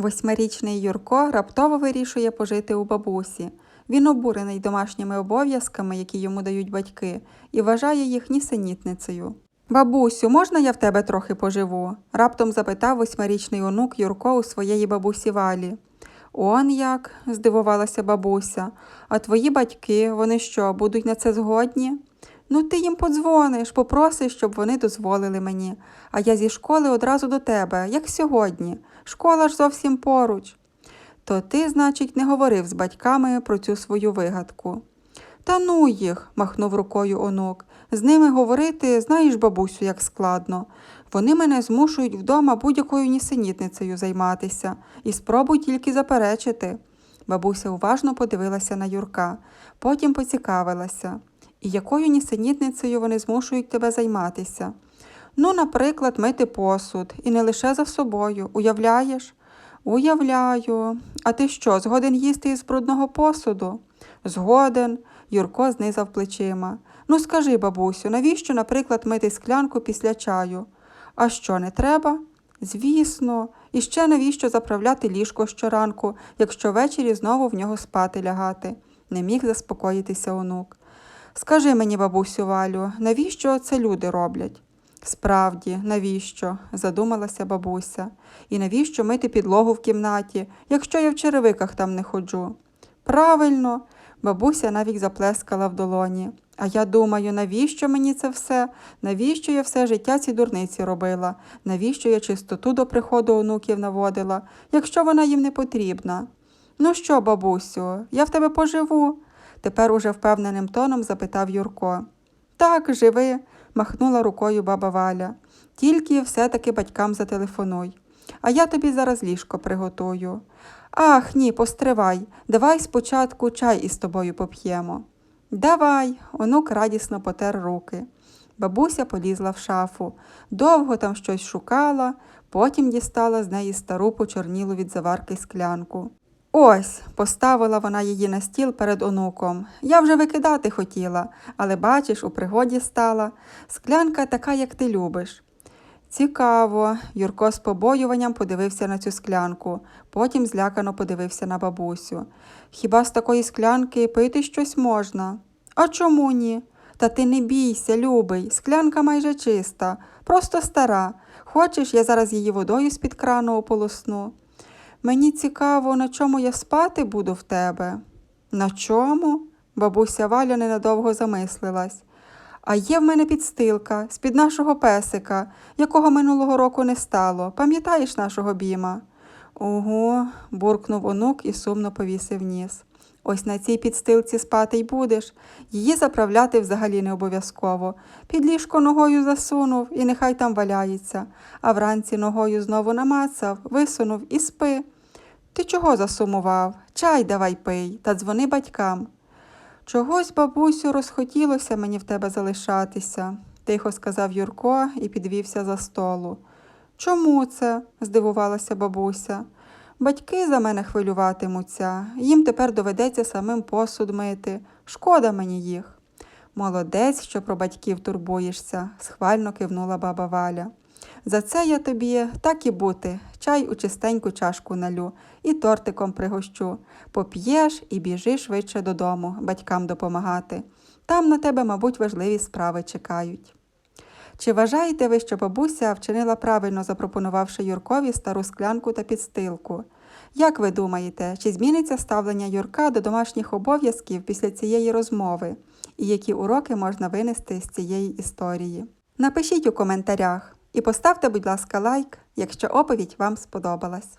Восьмирічний Юрко раптово вирішує пожити у бабусі. Він обурений домашніми обов'язками, які йому дають батьки, і вважає їх нісенітницею. Бабусю, можна я в тебе трохи поживу? раптом запитав восьмирічний онук Юрко у своєї бабусі Валі. Он як, здивувалася бабуся. А твої батьки, вони що, будуть на це згодні? Ну, ти їм подзвониш, попросиш, щоб вони дозволили мені. А я зі школи одразу до тебе, як сьогодні. Школа ж зовсім поруч. То ти, значить, не говорив з батьками про цю свою вигадку. Та ну їх, махнув рукою онук. З ними говорити, знаєш, бабусю, як складно. Вони мене змушують вдома будь-якою нісенітницею займатися і спробуй тільки заперечити. Бабуся уважно подивилася на Юрка, потім поцікавилася. І якою нісенітницею вони змушують тебе займатися? Ну, наприклад, мити посуд, і не лише за собою, уявляєш? Уявляю. А ти що, згоден їсти із брудного посуду? Згоден, Юрко знизав плечима. Ну, скажи, бабусю, навіщо, наприклад, мити склянку після чаю? А що, не треба? Звісно, і ще навіщо заправляти ліжко щоранку, якщо ввечері знову в нього спати лягати, не міг заспокоїтися онук. Скажи мені, бабусю Валю, навіщо це люди роблять? Справді, навіщо? задумалася бабуся. І навіщо мити підлогу в кімнаті, якщо я в черевиках там не ходжу? Правильно, бабуся навіть заплескала в долоні. А я думаю, навіщо мені це все? Навіщо я все життя ці дурниці робила? Навіщо я чистоту до приходу онуків наводила, якщо вона їм не потрібна? Ну що, бабусю, я в тебе поживу? Тепер уже впевненим тоном запитав Юрко. Так, живи, махнула рукою баба Валя. Тільки все-таки батькам зателефонуй. А я тобі зараз ліжко приготую. Ах, ні, постривай, давай спочатку чай із тобою поп'ємо. Давай, онук радісно потер руки. Бабуся полізла в шафу, довго там щось шукала, потім дістала з неї стару почорнілу від заварки склянку. Ось, поставила вона її на стіл перед онуком. Я вже викидати хотіла, але бачиш, у пригоді стала. Склянка така, як ти любиш. Цікаво. Юрко з побоюванням подивився на цю склянку, потім злякано подивився на бабусю. Хіба з такої склянки пити щось можна? А чому ні? Та ти не бійся, любий, склянка майже чиста, просто стара. Хочеш, я зараз її водою з-під крану ополосну? Мені цікаво, на чому я спати буду в тебе. На чому? Бабуся Валя ненадовго замислилась. А є в мене підстилка з-під нашого песика, якого минулого року не стало. Пам'ятаєш нашого біма? Ого, буркнув онук і сумно повісив ніс. Ось на цій підстилці спати й будеш. Її заправляти взагалі не обов'язково. Під ліжко ногою засунув і нехай там валяється, а вранці ногою знову намацав, висунув і спи. Ти чого засумував? Чай давай пий та дзвони батькам. Чогось, бабусю, розхотілося мені в тебе залишатися, тихо сказав Юрко і підвівся за столу. Чому це? здивувалася бабуся. Батьки за мене хвилюватимуться, їм тепер доведеться самим посуд мити. Шкода мені їх. Молодець, що про батьків турбуєшся, схвально кивнула баба Валя. За це я тобі так і бути, чай у чистеньку чашку налю і тортиком пригощу. Поп'єш і біжи швидше додому, батькам допомагати. Там на тебе, мабуть, важливі справи чекають. Чи вважаєте ви, що бабуся вчинила правильно, запропонувавши Юркові стару склянку та підстилку? Як ви думаєте, чи зміниться ставлення Юрка до домашніх обов'язків після цієї розмови? І які уроки можна винести з цієї історії? Напишіть у коментарях і поставте, будь ласка, лайк, якщо оповідь вам сподобалась.